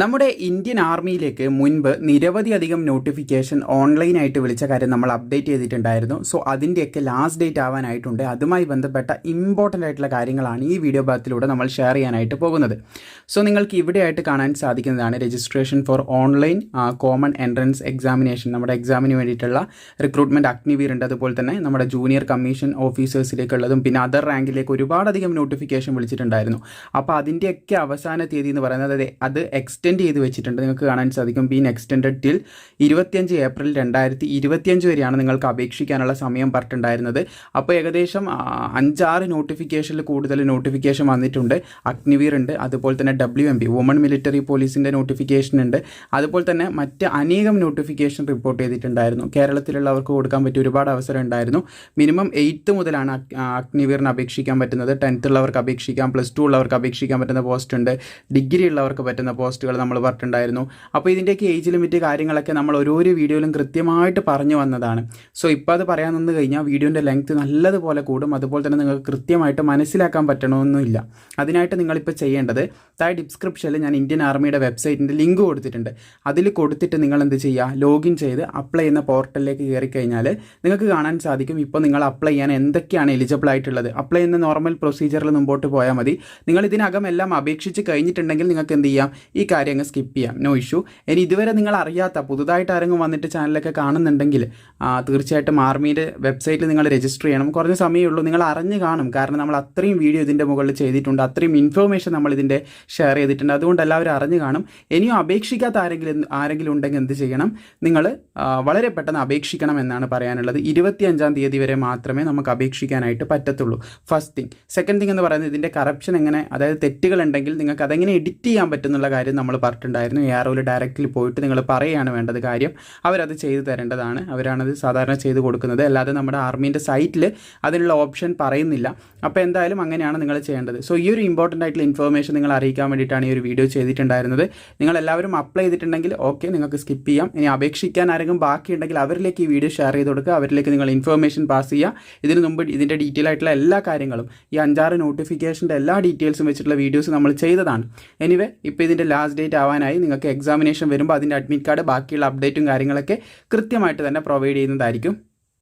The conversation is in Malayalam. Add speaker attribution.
Speaker 1: നമ്മുടെ ഇന്ത്യൻ ആർമിയിലേക്ക് മുൻപ് നിരവധി അധികം നോട്ടിഫിക്കേഷൻ ഓൺലൈനായിട്ട് വിളിച്ച കാര്യം നമ്മൾ അപ്ഡേറ്റ് ചെയ്തിട്ടുണ്ടായിരുന്നു. സോ അതിന്റെയൊക്കെ ലാസ്റ്റ് ഡേറ്റ് ആവാനായിട്ടുണ്ട്. അതുമായി ബന്ധപ്പെട്ട ഇമ്പോർട്ടന്റ് ആയിട്ടുള്ള കാര്യങ്ങളാണ് ഈ വീഡിയോ ഭാഗത്തിലൂടെ നമ്മൾ ഷെയർ ചെയ്യാനായിട്ട് പോകുന്നത്. സോ നിങ്ങൾക്ക് ഇവിടെയായിട്ട് കാണാൻ സാധിക്കുന്നതാണ് registration for online common entrance examination നമ്മുടെ എക്സാമിന് വേണ്ടിയിട്ടുള്ള റിക്രൂട്ട്മെന്റ് അഗ്നിവീർ ഉണ്ട്. അതുപോലെ തന്നെ നമ്മുടെ ജൂനിയർ കമ്മീഷൻ ഓഫീസേഴ്സിലേക്കുള്ളതും പിന്നെ അതർ റാങ്കിലേക്ക് ഒരുപാടധികം നോട്ടിഫിക്കേഷൻ വിളിച്ചിട്ടുണ്ടായിരുന്നു. അപ്പോൾ അതിന്റെയൊക്കെ അവസാന തീയതി എന്ന് പറയുന്നത് അത് അത് എക്സ്റ്റെൻഡ് ചെയ്ത് വെച്ചിട്ടുണ്ട്. നിങ്ങൾക്ക് കാണാൻ സാധിക്കും. ബീൻ എക്സ്റ്റെൻഡ് ടിൽ ഇരുപത്തിയഞ്ച് ഏപ്രിൽ രണ്ടായിരത്തി ഇരുപത്തിയഞ്ച് വരെയാണ് നിങ്ങൾക്ക് അപേക്ഷിക്കാനുള്ള സമയം പറഞ്ഞിട്ടുണ്ടായിരുന്നത്. അപ്പോൾ ഏകദേശം അഞ്ചാറ് നോട്ടിഫിക്കേഷനിൽ കൂടുതൽ നോട്ടിഫിക്കേഷൻ വന്നിട്ടുണ്ട്. അഗ്നിവീർ ഉണ്ട്. അതുപോലെ തന്നെ W M B woman military പോലീസിന്റെ നോട്ടിഫിക്കേഷൻ ഉണ്ട്. അതുപോലെ തന്നെ മറ്റ് അനേകം നോട്ടിഫിക്കേഷൻ റിപ്പോർട്ട് ചെയ്തിട്ടുണ്ടായിരുന്നു. കേരളത്തിലുള്ളവർക്ക് കൊടുക്കാൻ പറ്റിയ ഒരുപാട് അവസരം ഉണ്ടായിരുന്നു. മിനിമം എയ്ത്ത് മുതലാണ് അഗ്നിവീറിന് അപേക്ഷിക്കാൻ പറ്റുന്നത്. ടെൻത്ത് ഉള്ളവർക്ക് അപേക്ഷിക്കാം. പ്ലസ് ടു ഉള്ളവർക്ക് അപേക്ഷിക്കാൻ പറ്റുന്ന പോസ്റ്റ് ഉണ്ട്. ഡിഗ്രി ഉള്ളവർക്ക് പറ്റുന്ന പോസ്റ്റുകൾ നമ്മൾ പറഞ്ഞിട്ടുണ്ടായിരുന്നു. അപ്പോൾ ഇതിന്റെയൊക്കെ ഏജ് ലിമിറ്റ് കാര്യങ്ങളൊക്കെ നമ്മൾ ഓരോരോ വീഡിയോയിലും കൃത്യമായിട്ട് പറഞ്ഞു വന്നതാണ്. സോ ഇപ്പോൾ അത് പറയാൻ നിന്ന് കഴിഞ്ഞാൽ വീഡിയോന്റെ ലെങ്ത് നല്ലതുപോലെ കൂടും. അതുപോലെ തന്നെ നിങ്ങൾക്ക് കൃത്യമായിട്ട് മനസ്സിലാക്കാൻ പറ്റണമെന്നില്ല അതിനായിട്ട് നിങ്ങളിപ്പോൾ ചെയ്യേണ്ടത് താഴെ ഡിസ്ക്രിപ്ഷനിൽ ഞാൻ ഇന്ത്യൻ ആർമിയുടെ വെബ്സൈറ്റിന്റെ ലിങ്ക് കൊടുത്തിട്ടുണ്ട്. അതിൽ കൊടുത്തിട്ട് നിങ്ങൾ എന്ത് ചെയ്യുക ലോഗിൻ ചെയ്ത് അപ്ലൈ ചെയ്യുന്ന പോർട്ടലിലേക്ക് കയറി കഴിഞ്ഞാൽ നിങ്ങൾക്ക് കാണാൻ സാധിക്കും ഇപ്പോൾ നിങ്ങൾ അപ്ലൈ ചെയ്യാൻ എന്തൊക്കെയാണ് എലിജിബിൾ ആയിട്ടുള്ളത്. അപ്ലൈ ചെയ്യുന്ന നോർമൽ പ്രൊസീജിയറിൽ മുമ്പോട്ട് പോയാൽ മതി. നിങ്ങൾ ഇതിനകം എല്ലാം അപേക്ഷിച്ച് കഴിഞ്ഞിട്ടുണ്ടെങ്കിൽ നിങ്ങൾക്ക് എന്ത് ചെയ്യാം? ഈ കാര്യം അങ്ങ് സ്കിപ്പ് ചെയ്യാം. നോ ഇഷ്യൂ ഇനി ഇതുവരെ നിങ്ങൾ അറിയാത്ത പുതുതായിട്ട് ആരെങ്കിലും വന്നിട്ട് ചാനലൊക്കെ കാണുന്നുണ്ടെങ്കിൽ തീർച്ചയായിട്ടും ആർമിയുടെ വെബ്സൈറ്റിൽ നിങ്ങൾ രജിസ്റ്റർ ചെയ്യണം. കുറഞ്ഞ സമയമേ ഉള്ളൂ നിങ്ങൾ അറിഞ്ഞ് കാണും. കാരണം നമ്മൾ അത്രയും വീഡിയോ ഇതിന്റെ മുകളിൽ ചെയ്തിട്ടുണ്ട് അത്രയും ഇൻഫർമേഷൻ നമ്മൾ ഇതിന്റെ ഷെയർ ചെയ്തിട്ടുണ്ട്. അതുകൊണ്ട് എല്ലാവരും അറിഞ്ഞു കാണും. ഇനിയും അപേക്ഷിക്കാത്ത ആരെങ്കിലും ആരെങ്കിലും ഉണ്ടെങ്കിൽ എന്ത് ചെയ്യണം? നിങ്ങൾ വളരെ പെട്ടെന്ന് അപേക്ഷിക്കണം എന്നാണ് പറയാനുള്ളത്. ഇരുപത്തിയഞ്ചാം തീയതി വരെ മാത്രമേ നമുക്ക് അപേക്ഷിക്കാനായിട്ട് പറ്റത്തുള്ളൂ. ഫസ്റ്റ് തിങ് സെക്കൻഡ് തിങ് എന്ന് പറയുന്നത് ഇതിന്റെ കറപ്ഷൻ എങ്ങനെ അതായത് തെറ്റുകൾ ഉണ്ടെങ്കിൽ നിങ്ങൾക്ക് അതെങ്ങനെ എഡിറ്റ് ചെയ്യാൻ പറ്റുന്നുള്ള കാര്യം നമ്മൾ പറഞ്ഞിട്ടുണ്ടായിരുന്നു. എ ആർ ഡയറക്റ്റിൽ പോയിട്ട് നിങ്ങൾ പറയുകയാണ് വേണ്ടത് കാര്യം. അവരത് ചെയ്തു തരേണ്ടതാണ്. അവരാണത് സാധാരണ ചെയ്തു കൊടുക്കുന്നത്. അല്ലാതെ നമ്മുടെ ആർമീന്റെ സൈറ്റിൽ അതിനുള്ള ഓപ്ഷൻ പറയുന്നില്ല. അപ്പോൾ എന്തായാലും അങ്ങനെയാണ് നിങ്ങൾ ചെയ്യേണ്ടത്. സോ ഈ ഒരു ഇമ്പോർട്ടന്റ് ആയിട്ടുള്ള ഇൻഫർമേഷൻ നിങ്ങൾ അറിയിക്കാൻ വേണ്ടിയിട്ടാണ് ഈ ഒരു വീഡിയോ ചെയ്തിട്ടുണ്ടായിരുന്നത്. നിങ്ങൾ എല്ലാവരും അപ്ലൈ ചെയ്തിട്ടുണ്ടെങ്കിൽ ഓക്കെ നിങ്ങൾക്ക് സ്കിപ്പ് ചെയ്യാം. ഇനി അപേക്ഷിക്കാൻ ആരെങ്കിലും ബാക്കിയുണ്ടെങ്കിൽ അവരിലേക്ക് ഈ വീഡിയോ ഷെയർ ചെയ്ത് കൊടുക്കുക. അവരിലേക്ക് നിങ്ങൾ ഇൻഫർമേഷൻ പാസ് ചെയ്യുക. ഇതിന് മുമ്പ് ഇതിന്റെ ഡീറ്റെയിൽ ആയിട്ടുള്ള എല്ലാ കാര്യങ്ങളും ഈ അഞ്ചാറ് നോട്ടിഫിക്കേഷന്റെ എല്ലാ ഡീറ്റെയിൽസും വെച്ചിട്ടുള്ള വീഡിയോസ് നമ്മൾ ചെയ്തതാണ്. എനിവേ ഇപ്പോൾ ഇതിന്റെ ലാസ്റ്റ് ഡേറ്റ് ആവാനായി നിങ്ങൾക്ക് എക്സാമിനേഷൻ വരുമ്പോൾ അതിന്റെ അഡ്മിറ്റ് കാർഡ് ബാക്കിയുള്ള അപ്ഡേറ്റും കാര്യങ്ങളൊക്കെ കൃത്യമായിട്ട് തന്നെ പ്രൊവൈഡ് ചെയ്യുന്നതായിരിക്കും.